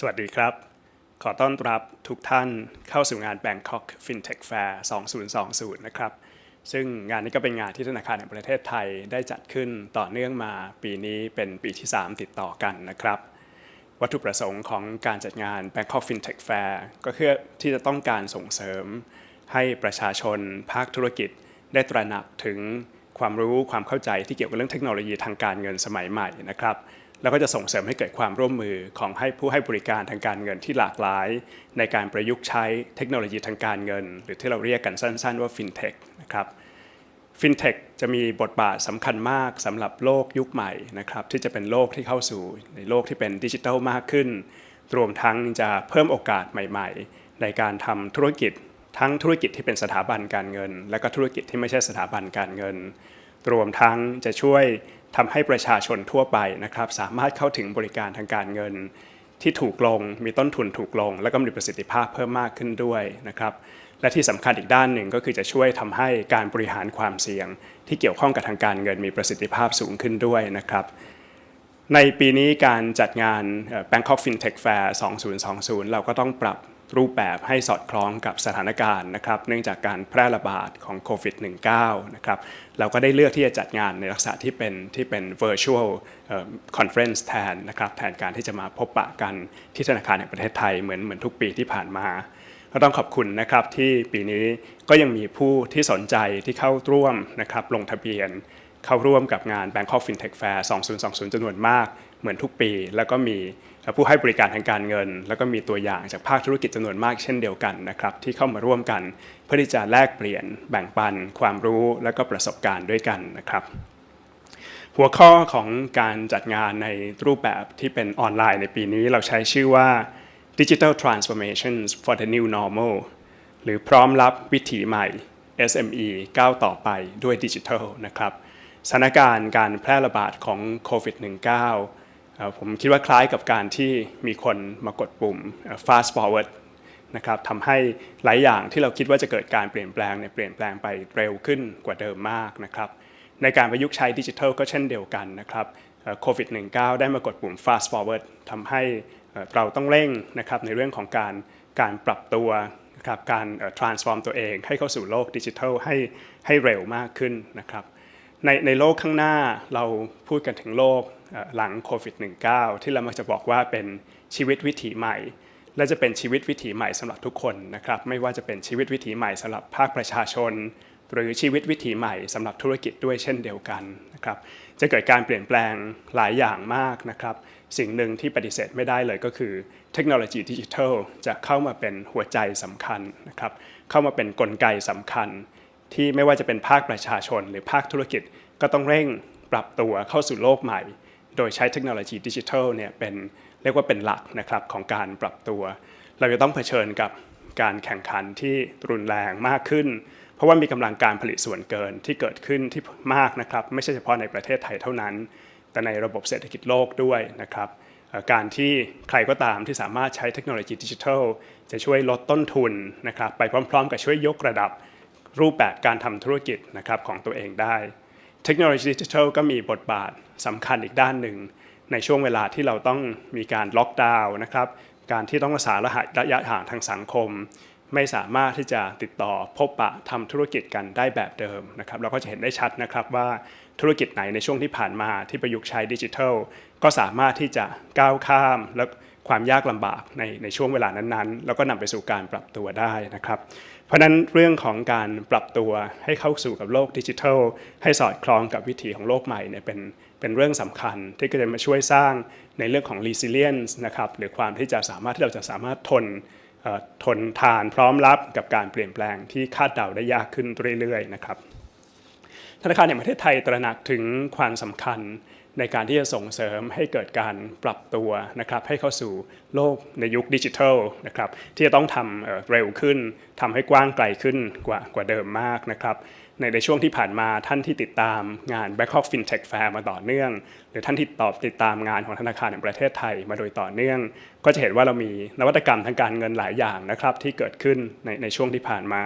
สวัสดีครับ ขอต้อนรับทุกท่านเข้าสู่งาน Bangkok FinTech Fair 2020 นะครับ ซึ่งงานนี้ก็เป็นงานที่ธนาคารแห่งประเทศไทยได้จัดขึ้นต่อเนื่องมาปีนี้เป็นปีที่ 3 ติดต่อกันนะครับ วัตถุประสงค์ของการจัดงาน Bangkok FinTech Fair ก็คือที่จะต้องการส่งเสริม ให้ประชาชนภาคธุรกิจ ได้ตระหนักถึงความรู้ความเข้าใจที่เกี่ยวกับเรื่องเทคโนโลยีทางการเงินสมัยใหม่นะครับ แล้วก็จะส่งเสริมให้เกิดความร่วมมือของให้ผู้ให้บริการทางการเงินที่หลากหลาย ในการประยุกต์ใช้เทคโนโลยีทางการเงิน หรือที่เราเรียกกันสั้น ๆ ว่า FinTech นะครับ FinTech จะมีบทบาทสำคัญมากสำหรับโลกยุคใหม่นะครับที่จะเป็นโลกที่เข้าสู่ในโลกที่เป็นดิจิทัลมากขึ้น รวมทั้งจะเพิ่มโอกาสใหม่ ๆ ในการทำธุรกิจทั้งธุรกิจที่เป็นสถาบันการเงิน และก็ธุรกิจที่ไม่ใช่สถาบันการเงิน รวมทั้งจะช่วยทำให้ประชาชนทั่วไปนะครับ สามารถเข้าถึงบริการทางการเงิน ที่ถูกลงมีต้นทุนถูกลง และก็มีประสิทธิภาพเพิ่มมากขึ้นด้วยนะครับและที่สำคัญอีกด้านหนึ่งก็คือจะช่วยทำให้การบริหารความเสี่ยง ที่เกี่ยวข้องกับทางการเงินมีประสิทธิภาพสูงขึ้นด้วยนะครับ ในปีนี้การจัดงาน Bangkok FinTech Fair 2020 เราก็ต้องปรับ รูปแบบให้สอดคล้องกับสถานการณ์นะครับ เนื่องจากการแพร่ระบาดของโควิด -19 นะครับเราก็ได้เลือกที่จะจัดงานในลักษณะที่เป็นที่เป็น virtual conference แทนนะครับแทนการที่จะมาพบปะกันที่ธนาคารแห่งประเทศไทยเหมือนเหมือนทุกปีที่ผ่านมาก็ต้องขอบคุณนะครับที่ปีนี้ก็ยังมีผู้ที่สนใจที่เข้าร่วมนะครับลงทะเบียน เข้าร่วมกับงาน Bangkok FinTech Fair 2020จำนวนมากเหมือนทุกปี แล้วก็มี ผู้ให้บริการทางการเงิน แล้วก็มีตัวอย่างจากภาคธุรกิจจำนวนมากเช่นเดียวกันนะครับที่เข้ามาร่วมกัน เพื่อที่จะแลกเปลี่ยนแบ่งปัน ความรู้และก็ประสบการณ์ด้วยกันนะครับ หัวข้อของการจัดงานในรูปแบบที่เป็นออนไลน์ในปีนี้เราใช้ชื่อว่า Digital Transformations for the New Normal หรือพร้อมรับวิถีใหม่ SME ก้าวต่อไปด้วยดิจิทัลนะครับสถานการณ์การแพร่ระบาดของโควิด -19 ผมคิดว่าคล้ายกับการที่มีคนมากดปุ่ม fast forward นะครับทำให้หลายอย่างที่เราคิดว่าจะเกิดการเปลี่ยนแปลงเนี่ยเปลี่ยนแปลงไปเร็วขึ้นกว่าเดิมมากนะครับในการประยุกต์ใช้ดิจิทัลก็เช่นเดียวกันนะครับโควิด -19 ได้มากดปุ่ม fast forward ทำให้เราต้องเร่งนะครับในเรื่องของการการปรับตัวนะครับการ transform ตัวเองให้เข้าสู่โลกดิจิทัลให้ให้เร็วมากขึ้นนะครับ ในในโลกข้างหน้าเราพูดกันถึงโลกหลังโควิด -19 ที่เรามักจะบอกว่าเป็นชีวิตวิถีใหม่ และจะเป็นชีวิตวิถีใหม่สำหรับทุกคนนะครับไม่ว่าจะเป็นชีวิตวิถีใหม่สำหรับภาคประชาชน หรือชีวิตวิถีใหม่สำหรับธุรกิจด้วยเช่นเดียวกันนะครับจะเกิดการเปลี่ยนแปลงหลายอย่างมากนะครับสิ่งหนึ่งที่ปฏิเสธไม่ได้เลยก็คือ เทคโนโลยีดิจิทัลจะเข้ามาเป็นหัวใจสำคัญนะครับเข้ามาเป็นนกลไกสำคัญ ที่ไม่ว่าจะเป็นภาคประชาชน หรือภาคธุรกิจก็ต้องเร่งปรับตัวเข้าสู่โลกใหม่ โดยใช้เทคโนโลยีดิจิทัลเนี่ยเป็นเรียกว่าเป็นหลักนะครับของการปรับตัว เราจะต้องเผชิญกับการแข่งขันที่รุนแรงมากขึ้น เพราะว่ามีกำลังการผลิตส่วนเกินที่เกิดขึ้นที่มากนะครับ ไม่ใช่เฉพาะในประเทศไทยเท่านั้น แต่ในระบบเศรษฐกิจโลกด้วยนะครับการที่ใครก็ตามที่สามารถใช้เทคโนโลยีดิจิทัล จะช่วยลดต้นทุนนะครับไปพร้อม ๆ กับช่วยยกระดับ รูปแบบการทำธุรกิจนะครับของตัวเองได้ เทคโนโลยีดิจิทัลก็มีบทบาทสำคัญอีกด้านหนึ่ง ในช่วงเวลาที่เราต้องมีการล็อกดาวน์นะครับการที่ต้องรักษาระยะห่างทางสังคม ไม่สามารถที่จะติดต่อพบปะทำธุรกิจกันได้แบบเดิมนะครับเราก็จะเห็นได้ชัดนะครับว่าธุรกิจไหนในช่วงที่ผ่านมาที่ประยุกต์ใช้ดิจิทัล ก็สามารถที่จะก้าวข้ามและความยากลำบากในในช่วงเวลานั้นๆ แล้วก็นำไปสู่การปรับตัวได้นะครับ เพราะนั้นเรื่องของการปรับตัวให้เข้าสู่กับโลกดิจิทัล ให้สอดคล้องกับวิถีของโลกใหม่เนี่ยเป็นเป็นเรื่องสำคัญที่จะมาช่วยสร้างในเรื่องของ resilience นะครับหรือความที่จะสามารถที่เราจะสามารถทนทนทานพร้อมรับกับการเปลี่ยนแปลงที่คาดเดาได้ยากขึ้นเรื่อยๆนะครับธนาคารแห่งประเทศไทยตระหนักถึงความสำคัญในการที่จะส่งเสริมให้เกิดการปรับตัวนะครับให้เข้าสู่โลกในยุคดิจิทัลนะครับที่จะต้องทำเร็วขึ้นทำให้กว้างไกลขึ้นกว่ากว่าเดิมมากนะครับในในช่วงที่ผ่านมาท่านที่ติดตามงาน Bangkok FinTech Fair มาต่อเนื่อง หรือท่านที่ตอบติดตามงานของธนาคารแห่งประเทศไทยมาโดยต่อเนื่อง ก็จะเห็นว่าเรามีนวัตกรรมทางการเงินหลายอย่างนะครับที่เกิดขึ้นในในช่วงที่ผ่านมา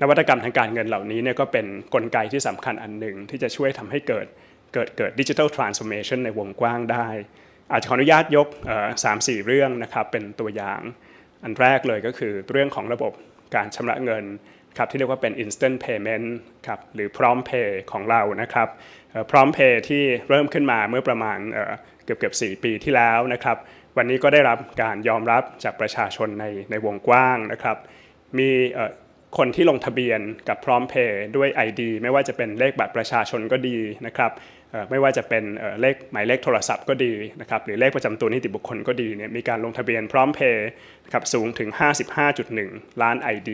นวัตกรรมทางการเงินเหล่านี้เนี่ยก็เป็นนกลไกที่สำคัญอันหนึ่งที่จะช่วยทำให้เกิด เกิดเกิดดิจิทัลทรานส์โอมชันในวงกว้างได้ อาจจะขออนุญาตยกสามสี่เรื่องนะครับเป็นตัวอย่าง อันแรกเลยก็คือเรื่องของระบบการชำระเงินครับที่เรียกว่าเป็น instant payment ครับหรือพร้อมเพย์ของเรานะครับพร้อมเพย์ที่เริ่มขึ้นมาเมื่อประมาณเกือบเกือบ4 ปีที่แล้วนะครับ วันนี้ก็ได้รับการยอมรับจากประชาชนในในวงกว้างนะครับ มี คนที่ลงทะเบียนกับพร้อมเพย์ด้วย ID ไม่ว่าจะเป็นเลขบัตรประชาชนก็ดีนะครับไม่ว่าจะเป็นเลขหมายเลขโทรศัพท์ก็ดีนะครับหรือเลขประจำตัวนิติบุคคลก็ดีเนี่ยมีการลงทะเบียนพร้อมเพย์ครับสูงถึง 55.1 ล้าน ID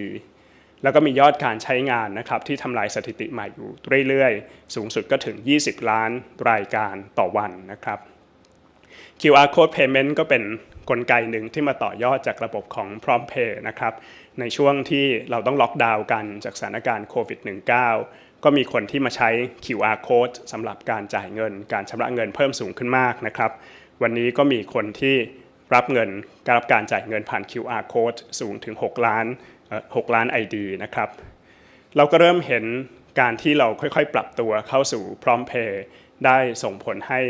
แล้วก็มียอดการใช้งานนะครับที่ทำลายสถิติใหม่อยู่เรื่อยๆ สูงสุดก็ถึง 20 ล้านรายการต่อวันนะครับ QR code payment ก็เป็นนกลไกหนึ่งที่มาต่อยอดจากระบบของพร้อมเพย์นะครับ ในช่วงที่เราต้องล็อกดาวน์กันจากสถานการณ์โควิด -19 ก็มีคนที่มาใช้ QR code สำหรับการจ่ายเงิน การชำระเงินเพิ่มสูงขึ้นมากนะครับ วันนี้ก็มีคนที่รับเงินการรับการจ่ายเงินผ่าน QR code สูงถึง 6 ล้าน 6 ล้าน ID นะครับ เราก็เริ่มเห็นการที่เราค่อยๆ ปรับตัวเข้าสู่พร้อมเพย์ได้ส่งผลให้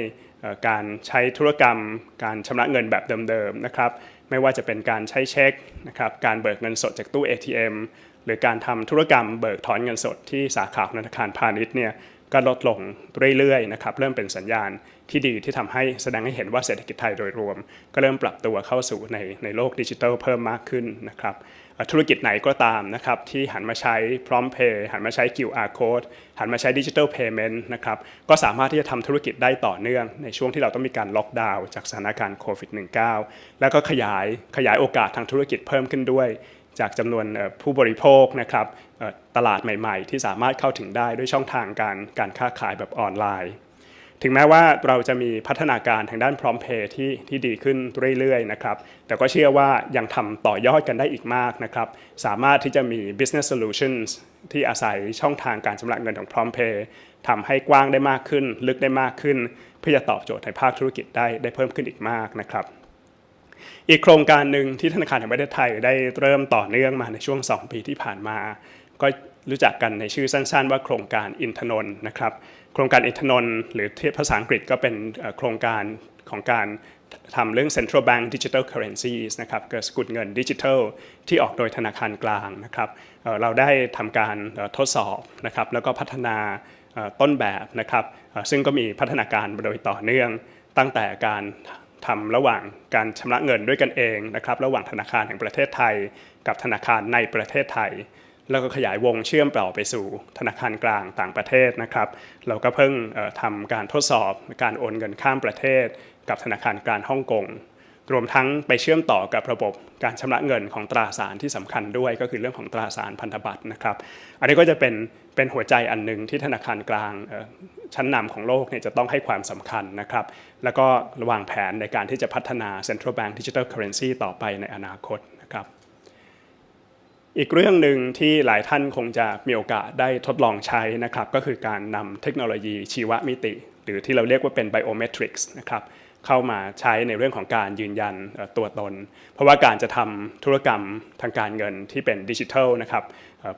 การใช้ธุรกรรม การชำระเงินแบบเดิมๆนะครับ ไม่ว่าจะเป็นการใช้เช็คนะครับการเบิกเงินสดจากตู้ ATM หรือการทำธุรกรรมเบิกถอนเงินสดที่สาขาธนาคารพาณิชย์เนี่ย ก็ลดลงเรื่อยๆนะครับเริ่มเป็นสัญญาณที่ดีที่ทำให้แสดงให้เห็นว่าเศรษฐกิจไทยโดยรวม ก็เริ่มปรับตัวเข้าสู่ในในโลกดิจิทัลเพิ่มมากขึ้นนะครับธุรกิจไหนก็ตามนะครับที่หันมาใช้พร้อมเพย์หันมาใช้ QR code หันมาใช้ดิจิทัลเพย์เมนต์นะครับก็สามารถที่จะทำธุรกิจได้ต่อเนื่อง ในช่วงที่เราต้องมีการล็อกดาวน์จากสถานการณ์โควิด -19 แล้วก็ขยายขยายโอกาสทางธุรกิจเพิ่มขึ้นด้วย จากจำนวนผู้บริโภคนะครับตลาดใหม่ๆ ที่สามารถเข้าถึงได้ด้วยช่องทางการการค้าขายแบบออนไลน์ ถึงแม้ว่าเราจะมีพัฒนาการทางด้านพร้อมเพย์ที่ที่ดีขึ้นเรื่อยๆนะครับแต่ก็เชื่อว่ายังทำต่อยอดกันได้อีกมากนะครับสามารถที่จะมี business solutions ที่อาศัยช่องทางการชำระเงินของพร้อมเพย์ทำให้กว้างได้มากขึ้น ลึกได้มากขึ้น เพื่อจะตอบโจทย์ในภาคธุรกิจได้ได้เพิ่มขึ้นอีกมากนะครับ อีกโครงการหนึ่งที่ธนาคารแห่งประเทศไทยได้เริ่มต่อเนื่องมาในช่วง 2 ปีที่ผ่านมา ก็รู้จักกันในชื่อสั้นๆ ว่าโครงการอินทนนท์นะครับ โครงการอินทนนท์หรือที่ภาษาอังกฤษก็เป็นโครงการของการทำเรื่อง central bank digital currencies นะครับเกิดสกุลเงินดิจิทัลที่ออกโดยธนาคารกลางนะครับเราได้ทำการทดสอบนะครับแล้วก็พัฒนาต้นแบบนะครับซึ่งก็มีพัฒนาการโดยต่อเนื่องตั้งแต่การ ทำระหว่างการชำระเงินด้วยกันเองนะครับ ระหว่างธนาคารแห่งประเทศไทย กับธนาคารในประเทศไทย แล้วก็ขยายวงเชื่อมต่อไปสู่ธนาคารกลางต่างประเทศนะครับ เราก็เพิ่งทำการทดสอบการโอนเงินข้ามประเทศ กับธนาคารกลางฮ่องกง รวมทั้งไปเชื่อมต่อกับระบบการชำระเงินของตราสารที่สำคัญด้วย ก็คือเรื่องของตราสารพันธบัตรนะครับ อันนี้ก็จะเป็นเป็นหัวใจอันหนึ่งที่ธนาคารกลางชั้นนำของโลกเนี่ยจะต้องให้ความสำคัญนะครับ แล้วก็วางแผนในการที่จะพัฒนา Central Bank Digital Currency ต่อไปในอนาคตนะครับ อีกเรื่องหนึ่งที่หลายท่านคงจะมีโอกาสได้ทดลองใช้นะครับ ก็คือการนำเทคโนโลยีชีวมิติ หรือที่เราเรียกว่าเป็น biometrics นะครับเข้ามาใช้ในเรื่องของการยืนยันตัวตน เพราะว่าการจะทำธุรกรรมทางการเงินที่เป็นดิจิทัลนะครับ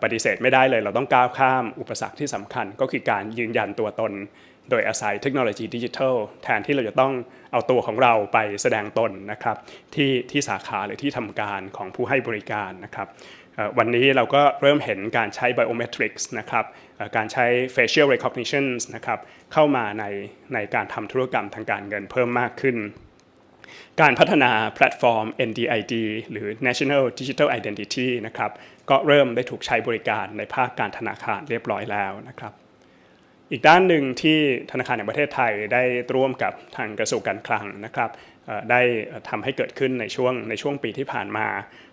ปฏิเสธไม่ได้เลย เราต้องก้าวข้ามอุปสรรคที่สำคัญ ก็คือการยืนยันตัวตน โดยอาศัยเทคโนโลยีดิจิทัลแทนที่เราจะต้องเอาตัวของเราไปแสดงตนนะครับที่ที่สาขาหรือที่ทำการของผู้ให้บริการนะครับ วันนี้เราก็เริ่มเห็นการใช้ biometrics นะครับการใช้ facial recognition นะครับเข้ามาในในการทำธุรกรรมทางการเงินเพิ่มมากขึ้น การพัฒนาแพลตฟอร์ม NDID หรือ National Digital Identity นะครับก็เริ่มได้ถูกใช้บริการในภาคการธนาคารเรียบร้อยแล้วนะครับอีกด้านหนึ่งที่ธนาคารแห่งประเทศไทยได้ร่วมกับทางกระทรวงการคลังนะครับ ได้ทำให้เกิดขึ้นในช่วงในช่วงปีที่ผ่านมา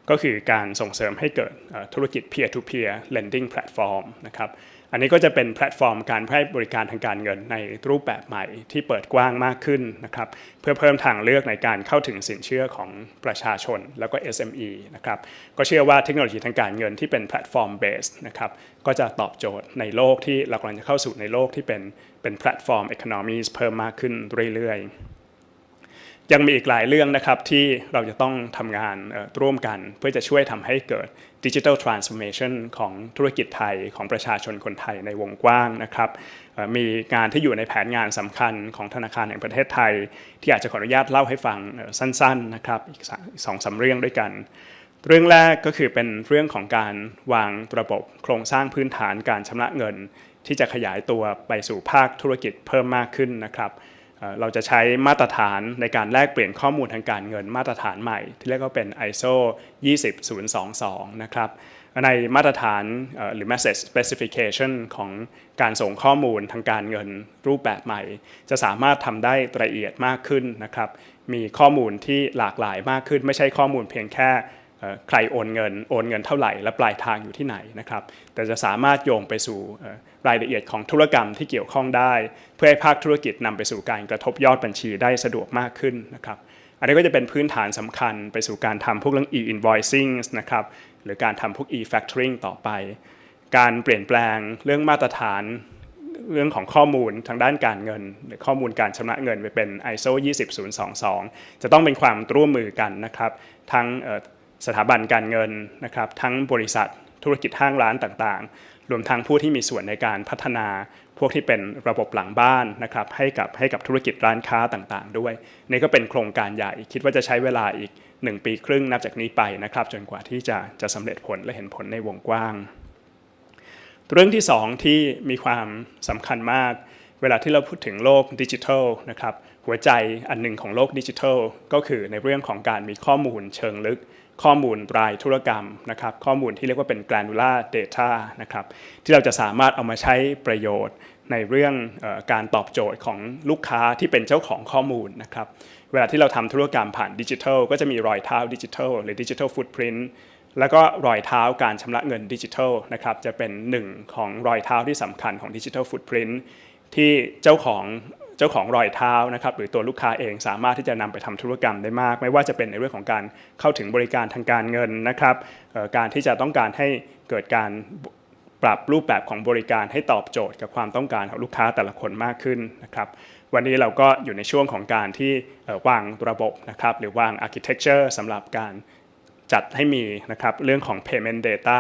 ก็คือการส่งเสริมให้เกิดธุรกิจ peer to peer lending platform นะครับอันนี้ก็จะเป็นแพลตฟอร์มการให้บริการทางการเงินในรูปแบบใหม่ที่เปิดกว้างมากขึ้นนะครับเพื่อเพิ่มทางเลือกในการเข้าถึงสินเชื่อของประชาชนแล้วก็ SME นะครับก็เชื่อว่าเทคโนโลยีทางการเงินที่เป็นแพลตฟอร์มเบสนะครับก็จะตอบโจทย์ในโลกที่เรากำลังจะเข้าสู่ในโลกที่เป็นเป็นแพลตฟอร์มอีโคโนมีเพิ่มมากขึ้นเรื่อยๆ ยังมีอีกหลายเรื่องนะครับที่เราจะต้องทำงานร่วมกันเพื่อจะช่วยทำให้เกิดดิจิทัลทรานส์ o r m a t i o n ของธุรกิจไทยของประชาชนคนไทยในวงกว้างนะครับมีงานที่อยู่ในแผนงานสำคัญของธนาคารแห่งประเทศไทย ที่อาจจะขออนุญาตเล่าให้ฟังสั้นๆนะครับอีกสองสาเรื่องด้วยกัน เรื่องแรกก็คือเป็นเรื่องของการวางระบบโครงสร้างพื้นฐานการชำระเงิน ที่จะขยายตัวไปสู่ภาคธุรกิจเพิ่มมากขึ้นนะครับ เราจะใช้มาตรฐานในการแลกเปลี่ยนข้อมูลทางการเงินมาตรฐานใหม่ ที่เรียกว่าเป็น ISO 20022 นะครับในมาตรฐานหรือ message specification ของการส่งข้อมูลทางการเงินรูปแบบใหม่ จะสามารถทำได้ละเอียดมากขึ้นนะครับ มีข้อมูลที่หลากหลายมากขึ้น ไม่ใช่ข้อมูลเพียงแค่ ใครโอนเงินโอนเงินเท่าไหร่และปลายทางอยู่ที่ไหนนะครับ แต่จะสามารถโยงไปสู่รายละเอียดของธุรกรรมที่เกี่ยวข้องได้ เพื่อให้ภาคธุรกิจนำไปสู่การกระทบยอดบัญชีได้สะดวกมากขึ้นนะครับอันนี้ก็จะเป็นพื้นฐานสำคัญไปสู่การทำพวกเรื่อง e-invoicing นะครับหรือการทำพวก e-factoring ต่อไป การเปลี่ยนแปลงเรื่องมาตรฐานเรื่องของข้อมูลทางด้านการเงิน หรือข้อมูลการชำระเงินไปเป็น ISO 20022 จะต้องเป็นความร่วมมือกันนะครับ ทั้ง สถาบันการเงินนะครับทั้งบริษัทธุรกิจห้างร้านต่างๆ รวมทั้งผู้ที่มีส่วนในการพัฒนาพวกที่เป็นระบบหลังบ้านนะครับให้กับให้กับธุรกิจร้านค้าต่างๆ ด้วย นี่ก็เป็นโครงการใหญ่คิดว่าจะใช้เวลาอีก 1 ปีครึ่งนับจากนี้ไปนะครับ จนกว่าที่จะจะสำเร็จผลและเห็นผลในวงกว้าง เรื่องที่ 2 ที่มีความสำคัญมาก เวลาที่เราพูดถึงโลกดิจิทัลนะครับหัวใจอันหนึ่งของโลกดิจิทัลก็คือในเรื่องของการมีข้อมูลเชิงลึก ข้อมูลรายธุรกรรมนะครับข้อมูลที่เรียกว่าเป็น granular data นะครับที่เราจะสามารถเอามาใช้ประโยชน์ในเรื่องออการตอบโจทย์ของลูกค้าที่เป็นเจ้าของข้อมูลนะครับเวลาที่เราทำธุรกรรมผ่านดิจิทัล ก็จะมีรอยเท้าดิจิทัลหรือดิจิทัลฟุตพิ้นแล้วก็รอยเท้าการชำระเงินดิจิทัลนะครับจะเป็นหนึ่งของรอยเท้าที่สำคัญของดิจิทัลฟุตพิ้นที่เจ้าของ เจ้าของรอยเท้านะครับหรือตัวลูกค้าเองสามารถที่จะนำไปทำธุรกรรมได้มาก ไม่ว่าจะเป็นในเรื่องของการเข้าถึงบริการทางการเงินนะครับการที่จะต้องการให้เกิดการปรับรูปแบบของบริการให้ตอบโจทย์กับความต้องการของลูกค้าแต่ละคนมากขึ้นนะครับวันนี้เราก็อยู่ในช่วงของการที่วางระบบนะครับหรือวาง architecture สำหรับการจัดให้มีนะครับเรื่องของ payment data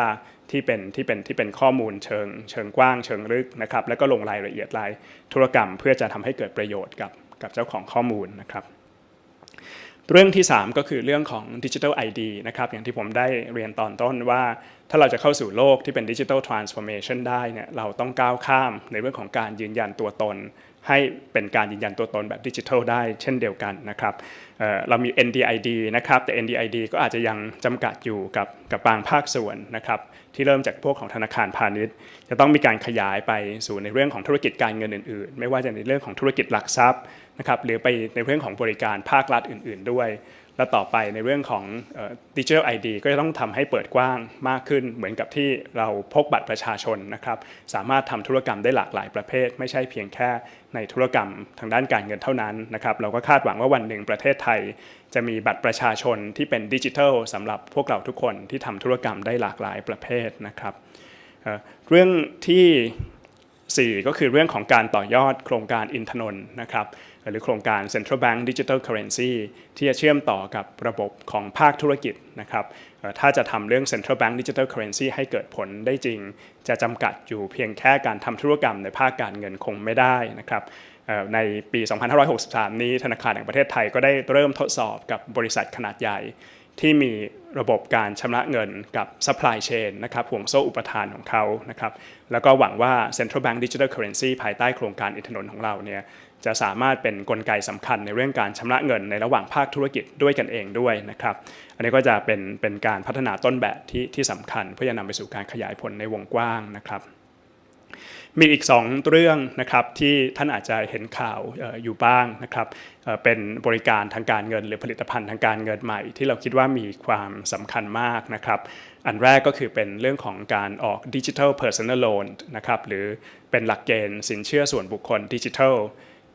ที่เป็นที่เป็นที่เป็นข้อมูลเชิงเชิงกว้างเชิงลึกนะครับแล้วก็ลงรายละเอียดรายธุรกรรม เพื่อจะทำให้เกิดประโยชน์กับกับเจ้าของข้อมูลนะครับ เรื่องที่ 3 ก็คือเรื่องของ Digital ID นะครับอย่างที่ผมได้เรียนตอนต้นว่า ถ้าเราจะเข้าสู่โลกที่เป็น Digital Transformation ได้เนี่ยเราต้องก้าวข้ามในเรื่องของการยืนยันตัวตน ให้เป็นการยืนยันตัวตนแบบดิจิทัลได้เช่นเดียวกันนะครับเเรามี NDID นะครับแต่ NDID ก็อาจจะยังจำกัดอยู่กับกับบางภาคส่วนนะครับที่เริ่มจากพวกของธนาคารพาณิชย์ จะต้องมีการขยายไปสู่ในเรื่องของธุรกิจการเงินอื่น ๆ ไม่ว่าจะในเรื่องของธุรกิจหลักทรัพย์นะครับหรือไปในเรื่องของบริการภาครัฐอื่น ๆ ด้วย และต่อไปในเรื่องของดิจิทัลไอดีก็จะต้องทำให้เปิดกว้างมากขึ้น เหมือนกับที่เราพกบัตรประชาชนนะครับสามารถทำธุรกรรมได้หลากหลายประเภท ไม่ใช่เพียงแค่ในธุรกรรมทางด้านการเงินเท่านั้นนะครับเราก็คาดหวังว่าวันหนึ่งประเทศไทย จะมีบัตรประชาชนที่เป็นดิจิทัลสำหรับพวกเราทุกคนที่ทำธุรกรรมได้หลากหลายประเภทนะครับเอ่อเรื่องที่ 4 ก็คือเรื่องของการต่อยอดโครงการอินทนนท์นะครับ หรือโครงการ Central Bank Digital Currency ที่จะเชื่อมต่อกับระบบของภาคธุรกิจนะครับถ้าจะทำเรื่อง Central Bank Digital Currency ให้เกิดผลได้จริง จะจำกัดอยู่เพียงแค่การทำธุรกรรมในภาคการเงินคงไม่ได้นะครับในปี 2563 นี้ธนาคารแห่งประเทศไทยก็ได้เริ่มทดสอบกับบริษัทขนาดใหญ่ ที่มีระบบการชำระเงินกับ supply chain นะครับห่วงโซ่อุปทานของเขานะครับแล้วก็หวังว่า Central Bank Digital Currency ภายใต้โครงการอินทนนท์ของเราเนี่ย จะสามารถเป็นนกลไกสำคัญในเรื่องการชำระเงินในระหว่างภาคธุรกิจด้วยกันเองด้วยนะครับ อันนี้ก็จะเป็นเป็นการพัฒนาต้นแบบที่ที่สำคัญ เพื่อจะนำไปสู่การขยายผลในวงกว้างนะครับ มีอีก 2 เรื่องนะครับที่ท่านอาจจะเห็นข่าวอออยู่บ้างนะครับเเป็นบริการทางการเงิน หรือผลิตภัณฑ์ทางการเงินใหม่ ที่เราคิดว่ามีความสำคัญมากนะครับอันแรกก็คือเป็นเรื่องของการออกดิจิทัล Personal Loan นะครับหรือเป็นหลักเกณฑ์สินเชื่อส่วนบุคคลดิจิทัล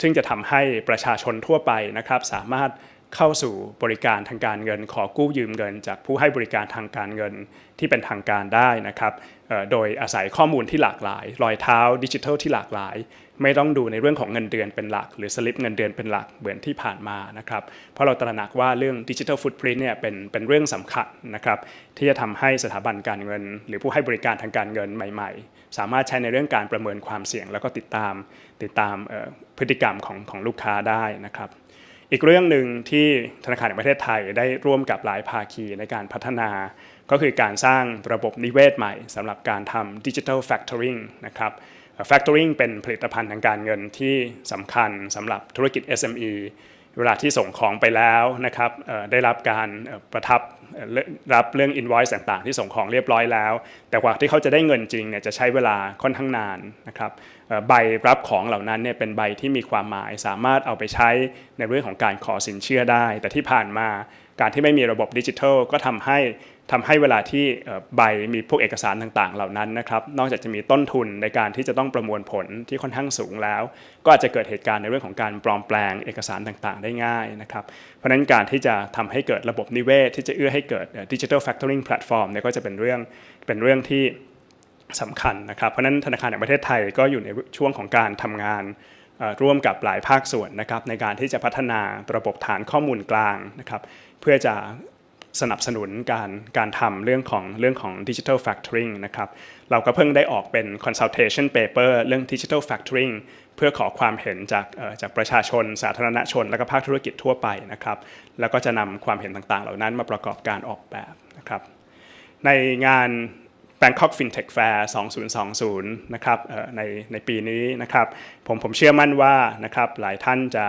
ซึ่งจะทำให้ประชาชนทั่วไปนะครับ สามารถเข้าสู่บริการทางการเงิน ขอกู้ยืมเงิน จากผู้ให้บริการทางการเงินที่เป็นทางการได้นะครับโดยอาศัยข้อมูลที่หลากหลาย รอยเท้าดิจิทัลที่หลากหลาย ไม่ต้องดูในเรื่องของเงินเดือนเป็นหลัก หรือสลิปเงินเดือนเป็นหลักเหมือนที่ผ่านมานะครับเพราะเราตระหนักว่าเรื่องดิจิทัลฟุตพิ้นเนี่ยเป็นเป็นเรื่องสำคัญนะครับที่จะทำให้สถาบันการเงิน หรือผู้ให้บริการทางการเงินใหม่ ๆ สามารถใช้ในเรื่องการประเมินความเสี่ยง แล้วก็ติดตามติดตามพฤติกรรมของของลูกค้าได้นะครับ อีกเรื่องหนึ่งที่ธนาคารแห่งประเทศไทยได้ร่วมกับหลายภาคีในการพัฒนา ก็คือการสร้างระบบนิเวศใหม่สำหรับการทำดิจิทัลแฟกทอริงนะครับ Factoring เป็นผลิตภัณฑ์ทางการเงินที่สำคัญสำหรับธุรกิจ SME เวลาที่ส่งของไปแล้วนะครับได้รับการประทับ รับเรื่อง invoice ต่างๆ ที่ส่งของเรียบร้อยแล้ว แต่กว่าที่เขาจะได้เงินจริงเนี่ยจะใช้เวลาค่อนข้างนานนะครับใบรับของเหล่านั้นเนี่ยเป็นใบที่มีความหมาย สามารถเอาไปใช้ในเรื่องของการขอสินเชื่อได้ แต่ที่ผ่านมาการที่ไม่มีระบบดิจิทัลก็ทำให้ทำให้เวลาที่ใบมีพวกเอกสารต่างๆ เหล่านั้นนะครับนอกจากจะมีต้นทุนในการที่จะต้องประมวลผลที่ค่อนข้างสูงแล้ว ก็อาจจะเกิดเหตุการณ์ในเรื่องของการปลอมแปลงเอกสารต่างๆ ได้ง่ายนะครับเพราะนั้นการที่จะทำให้เกิดระบบนิเวศ ที่จะเอื้อให้เกิดดิจิทัลแฟกทอริงแพลตฟอร์มเนี่ยก็จะเป็นเรื่องเป็นเรื่องที่สำคัญนะครับ เพราะฉะนั้นธนาคารแห่งประเทศไทยก็อยู่ในช่วงของการทำงานร่วมกับหลายภาคส่วนนะครับในการที่จะพัฒนาระบบฐานข้อมูลกลางนะครับเพื่อจะ สนับสนุนการการทำเรื่องของเรื่องของ Digital Factoring นะครับเราก็เพิ่งได้ออกเป็น consultation paper เรื่อง Digital Factoring เพื่อขอความเห็นจากจากประชาชน สาธารณชน และก็ภาคธุรกิจทั่วไปนะครับแล้วก็จะนำความเห็นต่างๆ เหล่านั้นมาประกอบการออกแบบนะครับในงาน Bangkok FinTech Fair 2020 นะครับในในปีนี้นะครับผมผมเชื่อมั่นว่านะครับหลายท่านจะ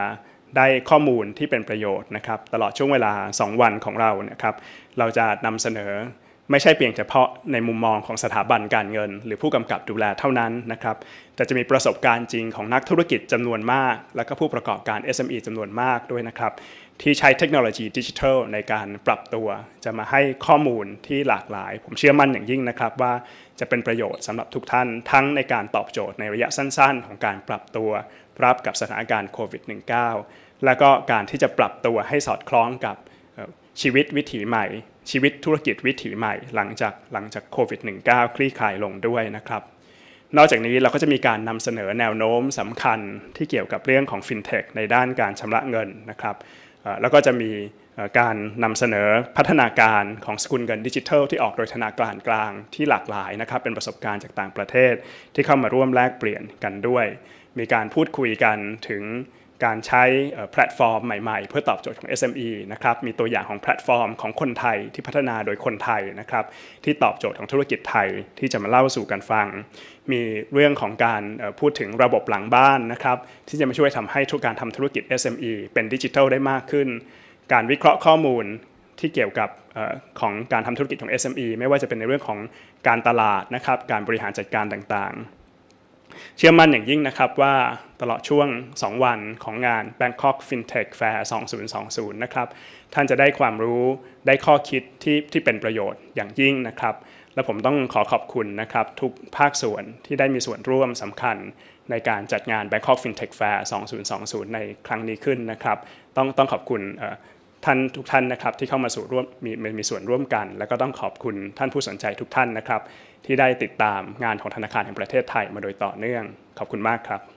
ได้ข้อมูลที่เป็นประโยชน์นะครับตลอดช่วงเวลา 2 วันของเรานะครับเราจะนำเสนอไม่ใช่เพียงเฉพาะในมุมมองของสถาบันการเงิน หรือผู้กำกับดูแลเท่านั้นนะครับแต่จะมีประสบการณ์จริงของนักธุรกิจจำนวนมาก และก็ผู้ประกอบการ SME จำนวนมากด้วยนะครับที่ใช้เทคโนโลยีดิจิทัลในการปรับตัว จะมาให้ข้อมูลที่หลากหลาย ผมเชื่อมั่นอย่างยิ่งนะครับว่าจะเป็นประโยชน์สำหรับทุกท่าน ทั้งในการตอบโจทย์ในระยะสั้น ๆ ของการปรับตัวรับกับสถานการณ์โควิด -19 แล้วก็การที่จะปรับตัวให้สอดคล้องกับชีวิตวิถีใหม่ ชีวิตธุรกิจวิถีใหม่ หลังจากหลังจากโควิด -19 คลี่คลายลงด้วยนะครับ นอกจากนี้เราก็จะมีการนำเสนอแนวโน้มสำคัญที่เกี่ยวกับเรื่องของฟินเทคในด้านการชำระเงินนะครับแล้วก็จะมีการนำเสนอพัฒนาการของสกุลเงินดิจิทัลที่ออกโดยธนาคารกลางที่หลากหลายนะครับ เป็นประสบการณ์จากต่างประเทศที่เข้ามาร่วมแลกเปลี่ยนกันด้วย มีการพูดคุยกันถึง การใช้แพลตฟอร์มใหม่ๆ เพื่อตอบโจทย์ของ SME นะครับมีตัวอย่างของแพลตฟอร์มของคนไทยที่พัฒนาโดยคนไทยนะครับที่ตอบโจทย์ของธุรกิจไทยที่จะมาเล่าสู่กันฟัง มีเรื่องของการพูดถึงระบบหลังบ้านนะครับที่จะมาช่วยทำให้ทุกการทำธุรกิจ SME เป็นดิจิทัลได้มากขึ้น การวิเคราะห์ข้อมูลที่เกี่ยวกับของการทำธุรกิจของ SME ไม่ว่าจะเป็นในเรื่องของการตลาดนะครับการบริหารจัดการต่างๆ เชื่อมั่นอย่างยิ่งนะครับว่าตลอดช่วง 2 วันของงาน Bangkok FinTech Fair 2020 นะครับ ท่านจะได้ความรู้ได้ข้อคิดที่ที่เป็นประโยชน์อย่างยิ่งนะครับ และผมต้องขอขอบคุณนะครับทุกภาคส่วนที่ได้มีส่วนร่วมสำคัญในการจัดงาน Bangkok FinTech Fair 2020 ในครั้งนี้ขึ้นนะครับ ต้องต้องขอบคุณ ท่านทุกท่านนะครับที่เข้ามาสู่ร่วมมีมีส่วนร่วมกัน แล้วก็ต้องขอบคุณท่านผู้สนใจทุกท่านนะครับ ที่ได้ติดตามงานของธนาคารแห่งประเทศไทยมาโดยต่อเนื่อง ขอบคุณมากครับ